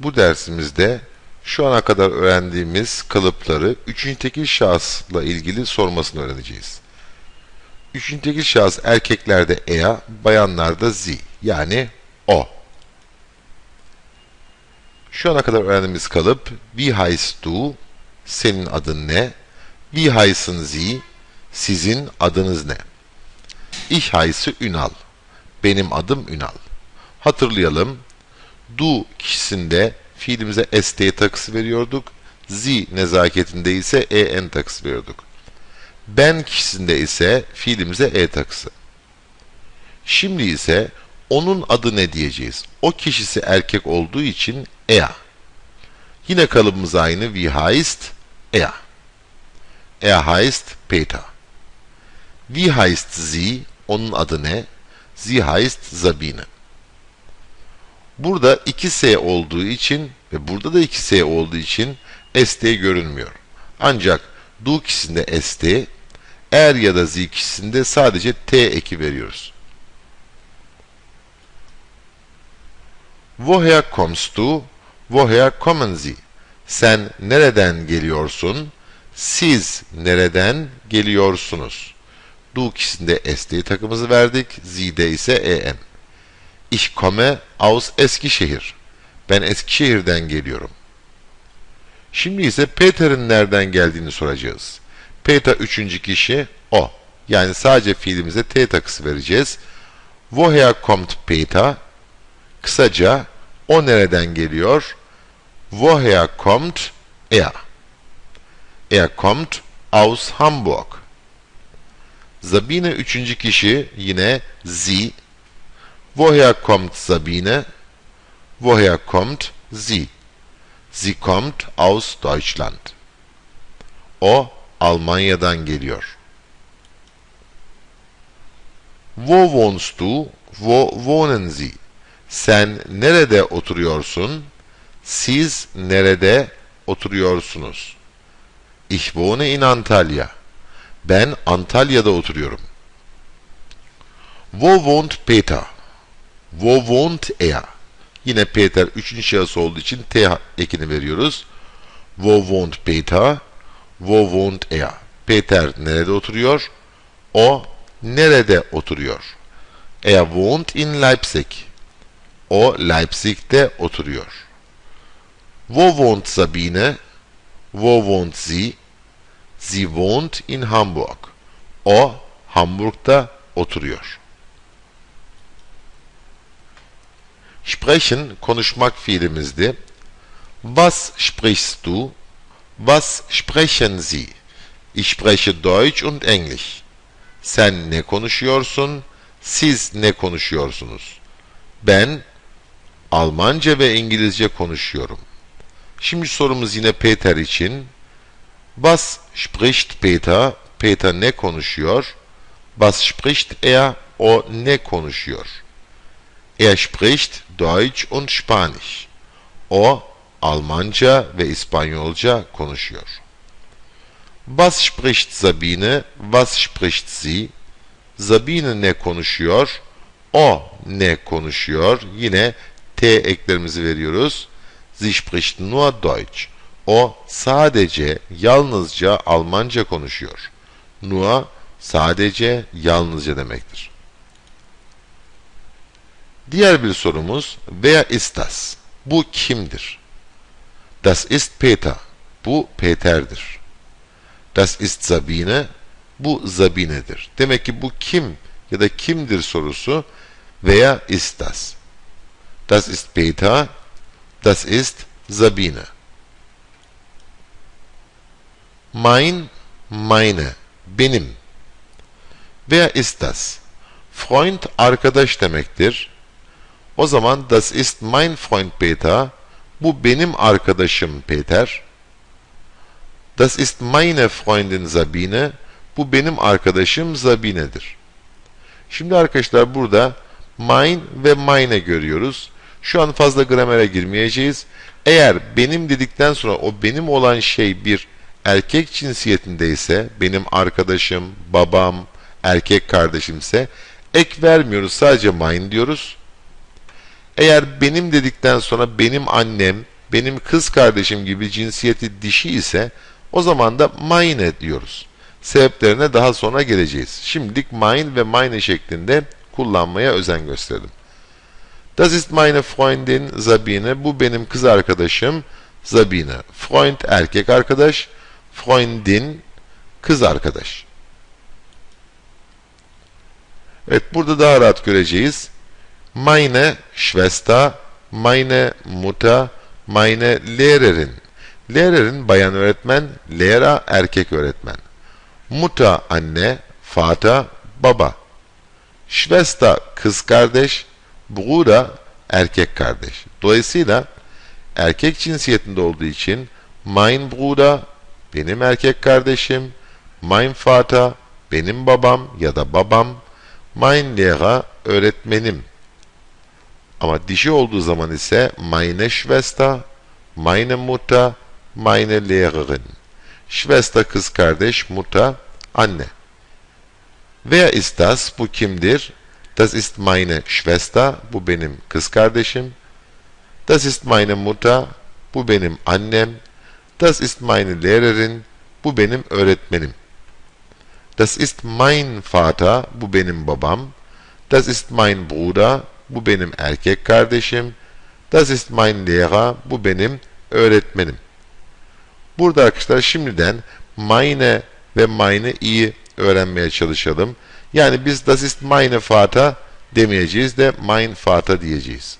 Bu dersimizde şu ana kadar öğrendiğimiz kalıpları üçüncü tekil şahısla ilgili sormasını öğreneceğiz. Üçüncü tekil şahıs erkeklerde ea, bayanlarda zi yani o. Şu ana kadar öğrendiğimiz kalıp heißt du, senin adın ne? Heißen Sie, sizin adınız ne? Ich heiße Ünal, benim adım Ünal. Hatırlayalım, du kişisinde fiilimize st takısı veriyorduk. Z nezaketinde ise en takısı veriyorduk. Ben kişisinde ise fiilimize e takısı. Şimdi ise onun adı ne diyeceğiz? O kişisi erkek olduğu için er. Yine kalıbımız aynı. Wie heißt er? Er heißt Peter. Wie heißt sie? Onun adı ne? Sie heißt Sabine. Burada 2S olduğu için ve burada da 2S olduğu için ST görünmüyor. Ancak du kişisinde ST, er ya da z kişisinde sadece T eki veriyoruz. Woher kommst du? Woher kommen Sie? Sen nereden geliyorsun? Siz nereden geliyorsunuz? Du kişisinde ST takımızı verdik, z'de ise en. Ich komme aus Eskişehir. Ben Eskişehir'den geliyorum. Şimdi ise Peter'in nereden geldiğini soracağız. Peter üçüncü kişi o. Yani sadece fiilimize T takısı vereceğiz. Woher kommt Peter? Kısaca o nereden geliyor? Woher kommt er? Er kommt aus Hamburg. Sabine üçüncü kişi yine sie Woher kommt Sabine? Woher kommt sie? Sie kommt aus Deutschland. O Almanya'dan geliyor. Wo wohnst du? Wo wohnen Sie? Sen nerede oturuyorsun? Siz nerede oturuyorsunuz? Ich wohne in Antalya. Ben Antalya'da oturuyorum. Wo wohnt Peter? Wo wohnt er? Yine Peter üçüncü şahıs olduğu için T ekini veriyoruz. Wo wohnt Peter? Wo wohnt er? Peter nerede oturuyor? O nerede oturuyor? Er wohnt in Leipzig. O Leipzig'te oturuyor. Wo wohnt Sabine? Wo wohnt sie? Sie wohnt in Hamburg. O Hamburg'da oturuyor. Sprechen konuşmak fiilimizdi. Was sprichst du? Was sprechen Sie? Ich spreche Deutsch und Englisch. Sen ne konuşuyorsun? Siz ne konuşuyorsunuz? Ben Almanca ve İngilizce konuşuyorum. Şimdi sorumuz yine Peter için. Was spricht Peter? Peter ne konuşuyor? Was spricht er? O ne konuşuyor? Er spricht Deutsch und Spanisch. O Almanca ve İspanyolca konuşuyor. Was spricht Sabine? Was spricht sie? Sabine ne konuşuyor? O ne konuşuyor? Yine T eklerimizi veriyoruz. Sie spricht nur Deutsch. O sadece, yalnızca Almanca konuşuyor. Nur sadece, yalnızca demektir. Diğer bir sorumuz Wer ist das? Bu kimdir? Das ist Peter. Bu Peter'dir. Das ist Sabine. Bu Sabine'dir. Demek ki bu kim ya da kimdir sorusu Wer ist das? Das ist Peter. Das ist Sabine. Mein, meine, benim. Wer ist das? Freund arkadaş demektir. O zaman das ist mein Freund Peter. Bu benim arkadaşım Peter. Das ist meine Freundin Sabine. Bu benim arkadaşım Sabine'dir. Şimdi arkadaşlar burada mine ve mine görüyoruz. Şu an fazla gramere girmeyeceğiz. Eğer benim dedikten sonra o benim olan şey bir erkek cinsiyetindeyse, benim arkadaşım, babam, erkek kardeşimse ek vermiyoruz. Sadece mine diyoruz. Eğer benim dedikten sonra benim annem, benim kız kardeşim gibi cinsiyeti dişi ise o zaman da meine diyoruz. Sebeplerine daha sonra geleceğiz. Şimdilik mein ve meine şeklinde kullanmaya özen gösterdim. Das ist meine Freundin Sabine. Bu benim kız arkadaşım Sabine. Freund erkek arkadaş, Freundin kız arkadaş. Evet burada daha rahat göreceğiz. Meine Schwester, meine Mutter, meine Lehrerin. Lehrerin bayan öğretmen, Lehrer erkek öğretmen. Mutter anne, Vater baba. Schwester kız kardeş, Bruder erkek kardeş. Dolayısıyla erkek cinsiyetinde olduğu için mein Bruder benim erkek kardeşim, mein Vater benim babam ya da babam, mein Lehrer öğretmenim. Ama dişi olduğu zaman ise meine Schwester, meine Mutter, meine Lehrerin. Schwester kız kardeş, Mutter anne. Wer ist das? Bu kimdir? Das ist meine Schwester. Bu benim kız kardeşim. Das ist meine Mutter. Bu benim annem. Das ist meine Lehrerin. Bu benim öğretmenim. Das ist mein Vater. Bu benim babam. Das ist mein Bruder. Bu benim erkek kardeşim. Das ist mein Lehrer. Bu benim öğretmenim. Burada arkadaşlar şimdiden meine ve meine iyi öğrenmeye çalışalım. Yani biz das ist meine Vater demeyeceğiz de mein Vater diyeceğiz.